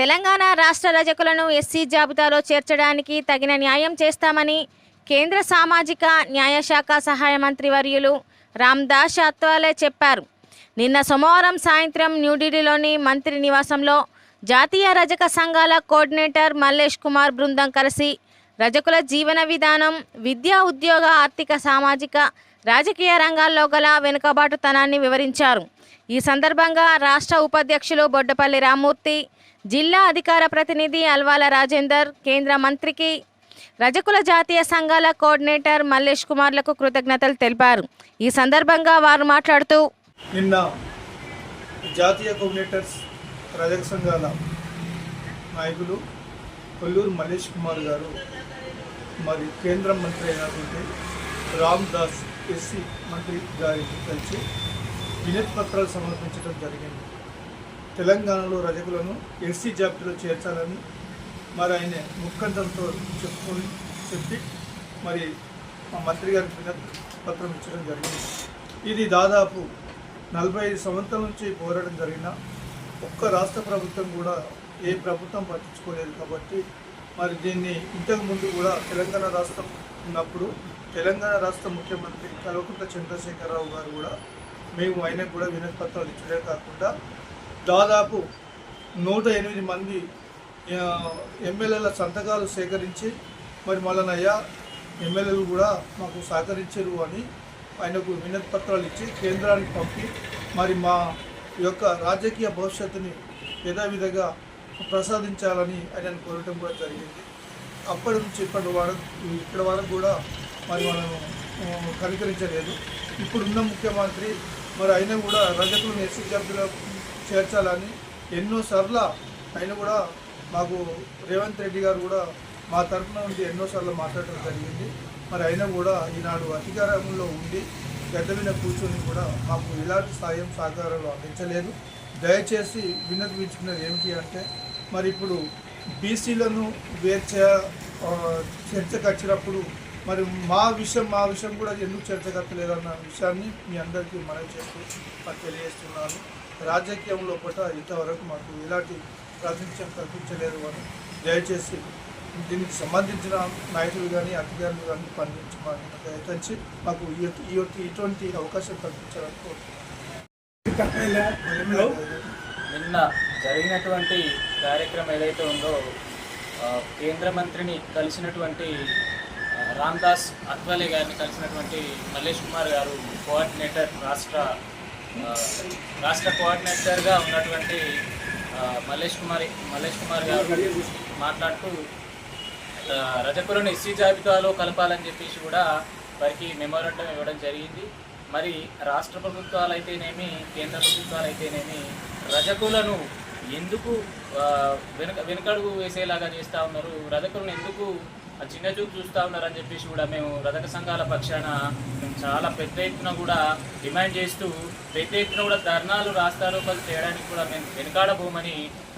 తెలంగాణ రాష్ట్ర రజకులను ఎస్సీ జాబితాలో చేర్చడానికి తగిన న్యాయం చేస్తామని కేంద్ర సామాజిక న్యాయ శాఖ సహాయ మంత్రి వర్యులు రామ్దాస్ అత్వాలే చెప్పారు. నిన్న సోమవారం సాయంత్రం న్యూఢిల్లీలోని మంత్రి నివాసంలో జాతీయ రజక సంఘాల కోఆర్డినేటర్ మల్లేష్ కుమార్ బృందం కలిసి రజకుల జీవన విధానం విద్యా ఉద్యోగ ఆర్థిక సామాజిక రాజకీయ రంగాల్లో గల వెనుకబాటుతనాన్ని వివరించారు. ఈ సందర్భంగా రాష్ట్ర ఉపాధ్యక్షులు బొడ్డపల్లి రామ్మూర్తి జిల్లా అధికార ప్రతినిధి అల్వాల రాజేందర్ కేంద్ర మంత్రికి రజకుల జాతీయ సంఘాల కోఆర్డినేటర్ మల్లేష్ కుమార్లకు కృతజ్ఞతలు తెలిపారు. ఈ సందర్భంగా వారు మాట్లాడుతూ నిన్న జాతీయ కోఆర్డినేటర్స్ రజక సంఘాల నాయకులు కొల్లూరు మల్లేష్ కుమార్ గారు మరి కేంద్ర మంత్రి అయినటువంటి రామ్ దాస్ ఎస్సీ మంత్రి గారికి కలిసి వినతి పత్రాలు సమర్పించడం జరిగింది. తెలంగాణలో రజకులను ఎస్సీ జాబితాలో చేర్చాలని మరి ఆయన ముఖండంతో చెప్పుకొని చెప్పి మరి మా మంత్రి గారికి పత్రం ఇచ్చడం జరిగింది. ఇది దాదాపు నలభై ఐదు సంవత్సరాల నుంచి పోరాటం జరిగిన ఒక్క రాష్ట్ర ప్రభుత్వం కూడా ఏ ప్రభుత్వం పట్టించుకోలేదు కాబట్టి మరి దీన్ని ఇంతకు ముందు కూడా తెలంగాణ రాష్ట్రం ఉన్నప్పుడు తెలంగాణ రాష్ట్ర ముఖ్యమంత్రి కల్వకుంట్ల చంద్రశేఖరరావు గారు కూడా మేము ఆయనకు కూడా వినతి పత్రాలు ఇచ్చడే కాకుండా దాదాపు నూట ఎనిమిది మంది ఎమ్మెల్యేల సంతకాలు సేకరించి మరి మళ్ళనయ్యా ఎమ్మెల్యేలు కూడా మాకు సహకరించరు అని ఆయనకు వినతి పత్రాలు ఇచ్చి కేంద్రానికి పంపి మరి మా యొక్క రాజకీయ భవిష్యత్తుని యథావిధిగా ప్రసాదించాలని ఆయన కోరటం కూడా జరిగింది. అప్పటి నుంచి ఇప్పటి వరకు ఇప్పటి వరకు కూడా మరి మనం కనికరించలేదు. ఇప్పుడున్న ముఖ్యమంత్రి మరి అయినా కూడా రజకులను ఎస్సీ జాబితాలో చేర్చాలని ఎన్నోసార్లు ఆయన కూడా మాకు రేవంత్ రెడ్డి గారు కూడా మా తరఫున నుండి ఎన్నోసార్లు మాట్లాడటం జరిగింది. మరి అయినా కూడా ఈనాడు అధికారంలో ఉండి గడ్డ మీద కూర్చొని కూడా మాకు ఎలాంటి సాయం సహకారాలు అందించలేదు. దయచేసి విన్నతించుకున్నది ఏమిటి అంటే మరి ఇప్పుడు బీసీలను వేర్చ చే చర్చకు వచ్చినప్పుడు మరి మా విషయం మా విషయం కూడా ఎందుకు చర్చకత్తలేదన్న విషయాన్ని మీ అందరికీ మనం చేస్తూ తెలియజేస్తున్నాను. రాజకీయంలో పూట ఇంతవరకు మాకు ఎలాంటి ప్రాతినిధ్యం కల్పించలేదు అని దయచేసి దీనికి సంబంధించిన నాయకులు కానీ అధికారులు కానీ పనిచేయమని ప్రయత్నించి మాకు ఈ ఇటువంటి అవకాశం కల్పించాలని కోరుతున్నాను నిన్న జరిగినటువంటి కార్యక్రమం ఏదైతే ఉందో కేంద్ర మంత్రిని కలిసినటువంటి రామ్దాస్ అత్వాలే గారిని కలిసినటువంటి మల్లేష్ కుమార్ గారు కోఆర్డినేటర్ రాష్ట్ర రాష్ట్ర కోఆర్డినేటర్గా ఉన్నటువంటి మల్లేష్ కుమార్ మల్లేష్ కుమార్ గారు మాట్లాడుతూ రజకులను ఎస్సీ జాబితాలో కలపాలని చెప్పేసి కూడా వారికి మెమోరండం ఇవ్వడం జరిగింది. మరి రాష్ట్ర ప్రభుత్వాలు అయితేనేమి కేంద్ర ప్రభుత్వాలు అయితేనేమి రజకులను ఎందుకు వెనుక వెనుకడుగు వేసేలాగా చేస్తూ ఉన్నారు? రజకులను ఎందుకు చిన్న చూపు చూస్తూ ఉన్నారని చెప్పేసి కూడా మేము రథక సంఘాల పక్షాన మేము చాలా పెద్ద ఎత్తున కూడా డిమాండ్ చేస్తూ పెద్ద ఎత్తున కూడా ధర్నాలు రాస్తారోకలు చేయడానికి కూడా మేము వెనుకాడబోమని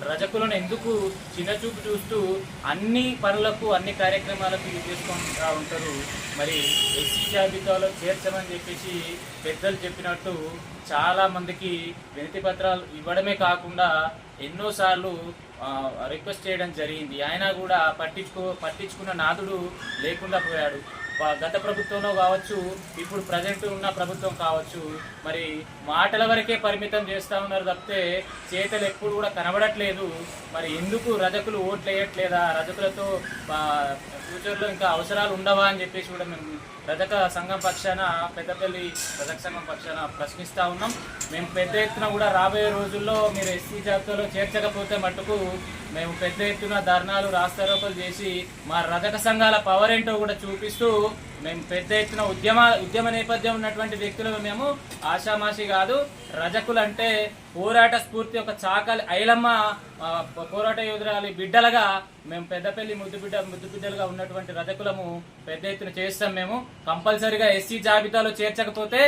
రజకులను ఎందుకు చిన్న చూపు చూస్తూ అన్ని పనులకు అన్ని కార్యక్రమాలకు యూజ్ చేసుకుంటూ ఉంటారు. మరి ఎస్సీ జాబితాలో చేర్చమని చెప్పేసి పెద్దలు చెప్పినట్టు చాలామందికి వినతి పత్రాలు ఇవ్వడమే కాకుండా ఎన్నోసార్లు రిక్వెస్ట్ చేయడం జరిగింది. ఆయన కూడా పట్టించుకో పట్టించుకున్న నాదుడు లేకుండా పోయాడు. గత ప్రభుత్వంలో కావచ్చు ఇప్పుడు ప్రజెంట్ ఉన్న ప్రభుత్వం కావచ్చు మరి మాటల వరకే పరిమితం చేస్తూ ఉన్నారు తప్పితే చేతలు ఎప్పుడు కూడా కనబడట్లేదు. మరి ఎందుకు రజకులు ఓట్లు వేయట్లేదా రజకులతో ఫ్యూచర్లో ఇంకా అవసరాలు ఉండవా అని చెప్పేసి కూడా మేము రజక సంఘం పక్షాన పెద్దపల్లి రజక సంఘం పక్షాన ప్రశ్నిస్తూ ఉన్నాం. మేము పెద్ద ఎత్తున కూడా రాబోయే రోజుల్లో మీరు ఎస్సీ జాబితాలో చేర్చకపోతే మట్టుకు మేము పెద్ద ఎత్తున ధర్నాలు రాస్తారోపలు చేసి మా రజక సంఘాల పవర్ ఏంటో కూడా చూపిస్తూ మేము పెద్ద ఎత్తున ఉద్యమ ఉద్యమ నేపథ్యం ఉన్నటువంటి వ్యక్తులు మేము ఆషామాషి కాదు రజకులు అంటే పోరాట స్ఫూర్తి యొక్క చాకలి ఐలమ్మ పోరాట యోధురాలి బిడ్డలుగా మేము పెద్దపల్లి ముద్దు బిడ్డ ముద్దు బిడ్డలుగా ఉన్నటువంటి రజకులము పెద్ద ఎత్తున చేస్తాం మేము. కంపల్సరిగా ఎస్సీ జాబితాలో చేర్చకపోతే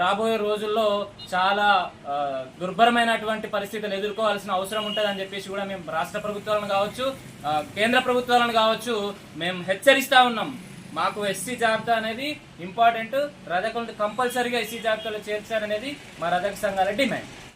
రాబోయే రోజుల్లో చాలా దుర్భరమైనటువంటి పరిస్థితులు ఎదుర్కోవాల్సిన అవసరం ఉంటుందని చెప్పేసి కూడా మేము రాష్ట్ర ప్రభుత్వాలను కావచ్చు కేంద్ర ప్రభుత్వాలను కావచ్చు మేము హెచ్చరిస్తా ఉన్నాం. మాకు ఎస్సీ జాబితా అనేది ఇంపార్టెంట్. రథకులు కంపల్సరీగా ఎస్సీ జాబితాలో చేర్చారనేది మా రజక సంఘాల డిమాండ్.